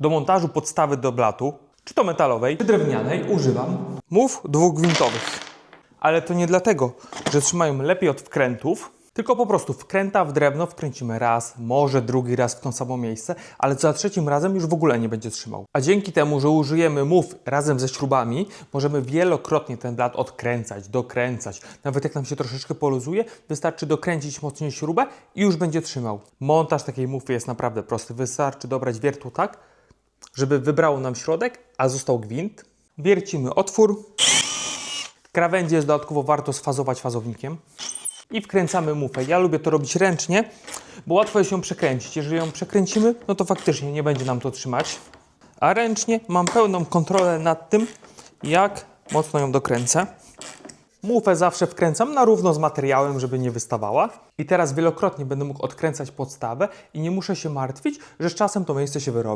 Do montażu podstawy do blatu, czy to metalowej, czy drewnianej, używam mów dwugwintowych. Ale to nie dlatego, że trzymają lepiej od wkrętów, tylko po prostu wkręta w drewno wkręcimy raz, może drugi raz w to samo miejsce, ale za trzecim razem już w ogóle nie będzie trzymał. A dzięki temu, że użyjemy mów razem ze śrubami, możemy wielokrotnie ten blat odkręcać, dokręcać. Nawet jak nam się troszeczkę poluzuje, wystarczy dokręcić mocniej śrubę i już będzie trzymał. Montaż takiej mufy jest naprawdę prosty. Wystarczy dobrać wiertło tak, żeby wybrało nam środek, a został gwint. Wiercimy otwór. Krawędzie jest dodatkowo warto sfazować fazownikiem. I wkręcamy mufę. Ja lubię to robić ręcznie, bo łatwo jest ją przekręcić. Jeżeli ją przekręcimy, no to faktycznie nie będzie nam to trzymać. A ręcznie mam pełną kontrolę nad tym, jak mocno ją dokręcę. Mufę zawsze wkręcam na równo z materiałem, żeby nie wystawała. I teraz wielokrotnie będę mógł odkręcać podstawę i nie muszę się martwić, że z czasem to miejsce się wyrobi.